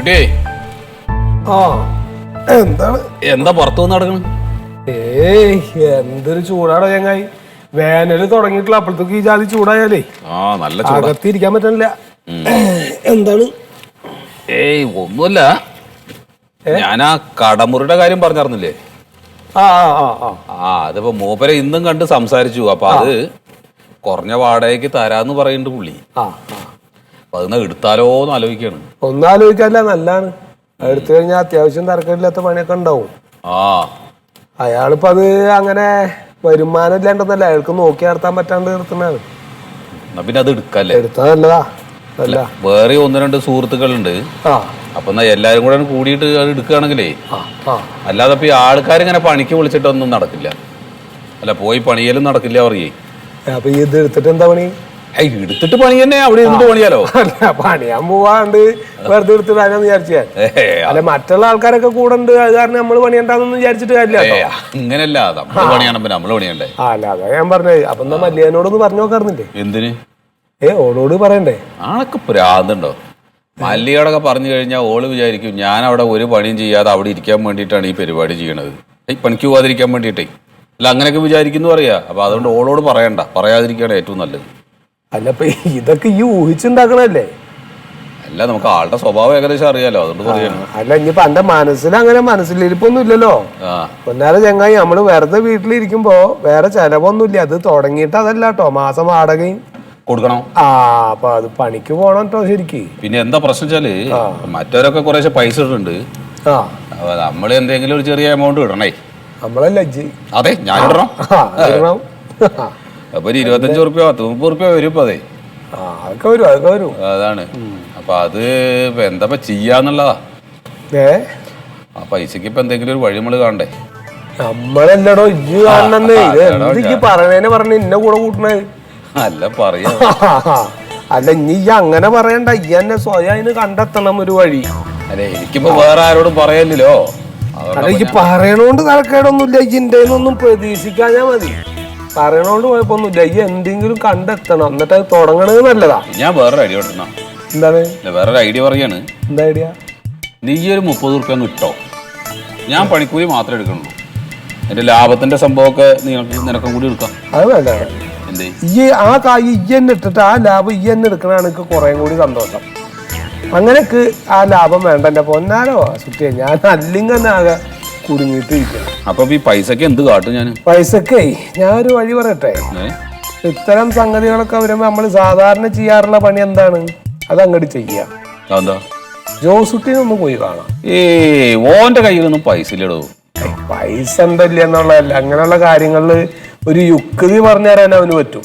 കുട്ടിയെ ആ എന്താണ്? എന്താ പുറത്തു വന്ന് നടക്കണ്? ഏയ് എന്തൊരു ചൂടാടോ ചങ്ങായി. വേനൽ തുടങ്ങിയിട്ടില്ല അപ്പോഴത്തേക്ക് ഈ ജാതി ചൂടായാലേ. ആ നല്ല ചൂടാ. അകത്തിരിക്കാൻ പറ്റണില്ല. എന്താണ്? ഏയ് ഒന്നുമല്ല. ഞാൻ ആ കടമുറിയുടെ കാര്യം പറഞ്ഞറിഞ്ഞില്ലേ? ആ ആ ആ ആ. ആ അതിപ്പോ മൂപ്പരെ ഇന്നും കണ്ട് സംസാരിച്ചു. അപ്പൊ അത് കുറഞ്ഞ വാടകയ്ക്ക് തരാന്ന് പറയുന്നുണ്ട് പുള്ളി. ആ ആ. അപ്പൊ അതിന്ന് എടുത്താലോ എന്ന് ആലോചിക്കാണ്. ഒന്നും ആലോചിക്കാല്ല നല്ലാണ് എടുത്തു കഴിഞ്ഞാൽ അത്യാവശ്യം തരക്കേടില്ലാത്ത പണിയൊക്കെ ഉണ്ടാവും. ആ. അയാളിപ്പോ അത് അങ്ങനെ വരുമാനം ഇല്ലാണ്ടെന്നല്ല അയാൾക്ക് നോക്കി നടത്താൻ പറ്റാണ്ട് നിർത്തുന്നതാണ്. എന്നാ പിന്നെ അത് എടുക്കല്ലേ? എടുത്താ നല്ലതാ അല്ല വേറെ ഒന്ന് രണ്ട് സുഹൃത്തുക്കളുണ്ട്. ആ. അപ്പൊ എന്നാ എല്ലാരും കൂടെ കൂടിയിട്ട് അത് എടുക്കുകയാണെങ്കിലേ ആ ആ. അല്ലാതെ ഇപ്പൊ ഈ ആൾക്കാരിങ്ങനെ പണിക്ക് വിളിച്ചിട്ടൊന്നും നടക്കില്ല. അല്ല പോയി പണിയലും നടക്കില്ല പറയേ. അപ്പൊ ഇത് എടുത്തിട്ട് എന്താ പണി? എടുത്തിട്ട് പണി തന്നെ. അവിടെ ഇരുന്നിട്ട് പണിയാലോ? പണിയാൻ പോവാണ്ട് വെറുതെ എടുത്ത് വിചാരിച്ചു. വിചാരിച്ചാൽ അല്ല മറ്റുള്ള ആൾക്കാരൊക്കെ കൂടെ ഉണ്ട് അത് കാരണം നമ്മൾ പണിയണ്ടെന്ന് വിചാരിച്ചിട്ട് കാര്യമില്ല അങ്ങനെയല്ല. അങ്ങനല്ല നമ്മൾ പണിയാണപ്പോ നമ്മൾ പണിയണ്ടേ? അല്ല അതാ ഞാൻ പറഞ്ഞത് അപ്പൊ എന്നാ മല്ലിയനോടൊന്ന് പറഞ്ഞു നോക്കാറുന്നില്ലേ എന്തിന്? ഏ ഓളോട് പറയണ്ടേ? ആണൊക്കെ പ്രാന്തുണ്ടോ മല്ലിയോടൊക്കെ പറഞ്ഞു കഴിഞ്ഞാൽ ഓൾ വിചാരിക്കും ഞാൻ അവിടെ ഒരു പണിയും ചെയ്യാതെ അവിടെ ഇരിക്കാൻ വേണ്ടിയിട്ടാണ് ഈ പരിപാടി ചെയ്യണത്. ഈ പണിക്ക് പോകാതിരിക്കാൻ വേണ്ടിയിട്ടേ. അല്ല അങ്ങനെയൊക്കെ വിചാരിക്കുന്നു പറയാ. അപ്പൊ അതുകൊണ്ട് ഓളോട് പറയണ്ട. പറയാതിരിക്കുകയാണ് ഏറ്റവും നല്ലത്. അല്ല ഇപ്പൊ ഇതൊക്കെ ഈ ഊഹിച്ചുണ്ടാക്കണല്ലേ? അല്ല നമുക്ക് ആളുടെ സ്വഭാവം ഏകദേശം അറിയാലോ അതുകൊണ്ട് പറയാണ്. അല്ല ഇനിയിപ്പൊ എന്റെ മനസ്സിൽ അങ്ങനെ മനസ്സിലിരിപ്പൊന്നും ഇല്ലല്ലോ. ആ. പൊന്നാര ചങ്ങായി നമ്മൾ വെറുതെ വീട്ടിലിരിക്കുമ്പോ വേറെ ചെലവൊന്നുമില്ല അത് തുടങ്ങിയിട്ട് അതല്ല കേട്ടോ മാസം വാടകയും. കൊടുക്കണം? ആ അപ്പൊ അത് പണിക്ക് പോണം കേട്ടോ ശരിക്ക്. പിന്നെ എന്താ പ്രശ്നം വെച്ചാൽ മറ്റവരൊക്കെ കുറേശ്ശെ പൈസ ഇടുന്നുണ്ട്. ആ. അപ്പൊ നമ്മൾ എന്തെങ്കിലും ഒരു ചെറിയ എമൗണ്ട് ഇടണേ. നമ്മളല്ല ഇജ്ജ്? അതെ ഞാൻ ഇടണം. ആ ഇടണം. അപ്പൊ ഒരു ഇരുപത്തഞ്ച് റുപ്യ പത്ത് മുപ്പത് റുപ്യ വരും ഇപ്പൊ അതെ. ആ അതൊക്കെ വരും അതൊക്കെ വരും. അതാണ്. അപ്പൊ അത് ഇപ്പൊ എന്താ ഇപ്പൊ ചെയ്യാന്നുള്ളതാ. ഏ? ആ പൈസക്ക് ഇപ്പൊ എന്തെങ്കിലും ഒരു വഴി നമ്മൾ കാണണ്ടേ? നമ്മളല്ലടോ ഇജ്ജ് കാണണെന്ന്. ഇത് അതെടോ എന്തൊക്കെ പറയണേനെ പറഞ്ഞ ഇന്ന കൂടെ കൂട്ടണേ. അല്ല പറയാ. അല്ല ഇനി അങ്ങനെ പറയണ്ട. ഈ എന്നെ സ്വയം അതിന് കണ്ടെത്തണം ഒരു വഴി. അല്ലെ എനിക്കിപ്പോ വേറെ ആരോടും പറയല്ലോ അല്ല ഈ പറയണോണ്ട് തലക്കേടൊന്നുമില്ല. ഇജിന്റെ ഒന്നും പ്രതീക്ഷിക്കാഞ്ഞാ മതി. പറയണോണ്ട് കുഴപ്പമൊന്നുമില്ല ഈ എന്തെങ്കിലും കണ്ടെത്തണം. എന്നിട്ട് അത് തുടങ്ങണത് നല്ലതാ. ഞാൻ വേറൊരു ഐഡിയ കൊടുക്കണം എന്താണ്? വേറൊരു ഐഡിയ പറയാണ്. എന്താ ഐഡിയ? നീ ഈ ഒരു മുപ്പത് റുപ്യ ഒന്ന് ഇട്ടോ. ഞാൻ പണിക്കൂലി മാത്രമേ എടുക്കണുള്ളൂ എന്റെ ലാഭത്തിന്റെ സംഭവമൊക്കെ നിനക്ക് നിനക്കും കൂടി എടുക്കാം. അത് വേണ്ട. ഈ ആ കായ് ഈ എന്നെ ഇട്ടിട്ട് ആ ലാഭം ഈ എന്നെ എടുക്കണതാണ് എനിക്ക് കുറേ കൂടി സന്തോഷം. അങ്ങനെയൊക്കെ ആ ലാഭം വേണ്ട എന്റെ പൊന്നാലോ സുറ്റിയെ ഞാൻ അല്ലെങ്കിൽ തന്നെ ആകെ കുടുങ്ങിയിട്ട് അപ്പൊ ഈ പൈസക്ക് എന്ത് കാട്ടും ഞാൻ പൈസക്കേ ഒരു വഴി പറയട്ടെ. ഇത്തരം സംഗതികളൊക്കെ വരുമ്പോ നമ്മൾ സാധാരണ ചെയ്യാറുള്ള പണി എന്താണ്? അത് അങ്ങോട്ട് ചെയ്യുക എന്താ ജോസുട്ടിനെ ഒന്ന് പോയി കാണാം. ഏ ഓന്റെ കയ്യിലൊന്നും പൈസ ഇല്ലടോ പൈസ എന്തല്ല എന്നുള്ളതല്ല. അങ്ങനെയുള്ള കാര്യങ്ങളിൽ ഒരു യുക്തി പറഞ്ഞു തരാൻ അവന് പറ്റും.